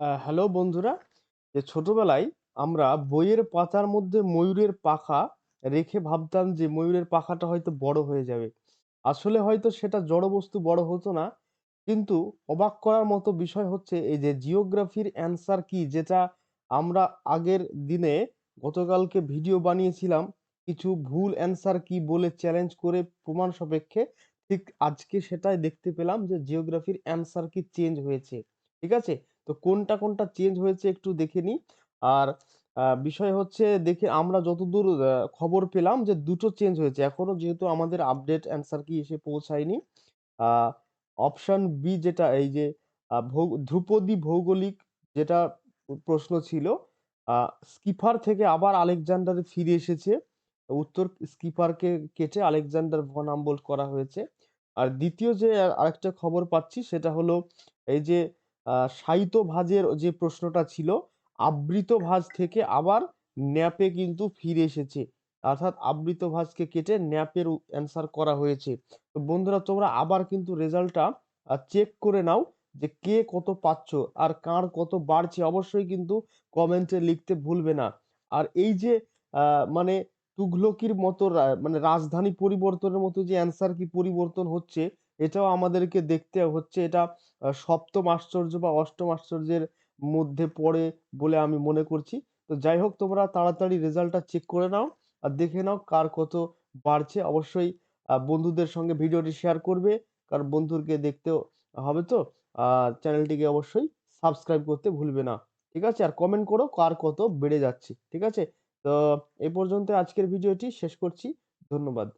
Hello বন্ধুরা। যে ছোটবেলায় আমরা বইয়ের পাতার মধ্যে ময়ূরের পাখা রেখে ভাবতাম যে ময়ূরের পাখাটা হয়তো বড় হয়ে যাবে। আসলে হয়তো সেটা জড়বস্তু বড় হতো না। কিন্তু অবাক করার মতো বিষয় হচ্ছে এই যে জিওগ্রাফির অ্যান্সার কি? যেটা আমরা আগের দিনে গতকালকে ভিডিও বানিয়েছিলাম। কিছু ভুল অ্যান্সার কি বলে চ্যালেঞ্জ করে প্রমাণ সাপেক্ষে ঠিক আজকে সেটাই দেখতে পেলাম যে জিওগ্রাফির অ্যান্সার কি চেঞ্জ হয়েছে। ঠিক আছে? তো কোনটা কোনটা চেঞ্জ হয়েছে একটু দেখে নিই। আর বিষয় হচ্ছে দেখে আমরা যতদূর খবর পেলাম যে দুটো চেঞ্জ হয়েছে। এখনও যেহেতু আমাদের আপডেট অ্যান্সার কি এসে পৌঁছায়নি অপশন বি যেটা এই যে ভৌ- ধ্রুপদী ভৌগোলিক যেটা প্রশ্ন ছিল আহ স্কিফার থেকে আবার আলেকজান্ডারে ফিরে এসেছে। উত্তর স্কিপারকে কেটে আলেকজান্ডার ভন হাম্বোল্ট করা হয়েছে। আর দ্বিতীয় যে আর- আরেকটা খবর পাচ্ছি সেটা হলো এই যে শায়িত ভাজের যে প্রশ্নটা ছিল, আবৃত ভাঁজ থেকে আবার ন্যাপে কিন্তু ফিরে এসেছে। অর্থাৎ আবৃত ভাঁজকে কেটে ন্যাপের অ্যান্সার করা হয়েছে। তো বন্ধুরা, তোমরা আবার কিন্তু রেজাল্টটা চেক করে নাও যে কে কত পাচ্ছ আর কার কত বাড়ছে। অবশ্যই কিন্তু কমেন্টে লিখতে ভুলবে না। আর এই যে মানে তুঘলকির মতো মানে রাজধানী পরিবর্তনের মতো যে অ্যান্সার কি পরিবর্তন হচ্ছে এটাও আমাদেরকে দেখতে হচ্ছে। এটা সপ্তম আশ্চর্য বা অষ্টম আশ্চর্যের মধ্যে পড়ে বলে আমি মনে করছি। তো যাই হোক, তোমরা তাড়াতাড়ি রেজাল্টটা চেক করে নাও আর দেখে নাও কার কত বাড়ছে। অবশ্যই বন্ধুদের সঙ্গে ভিডিওটি শেয়ার করবে, কারণ বন্ধুরকে দেখতেও হবে তো। আর চ্যানেলটিকে অবশ্যই সাবস্ক্রাইব করতে ভুলবে না। ঠিক আছে? আর কমেন্ট করো কার কত বেড়ে যাচ্ছে। ঠিক আছে? তো এই পর্যন্ত আজকের ভিডিওটি শেষ করছি। ধন্যবাদ।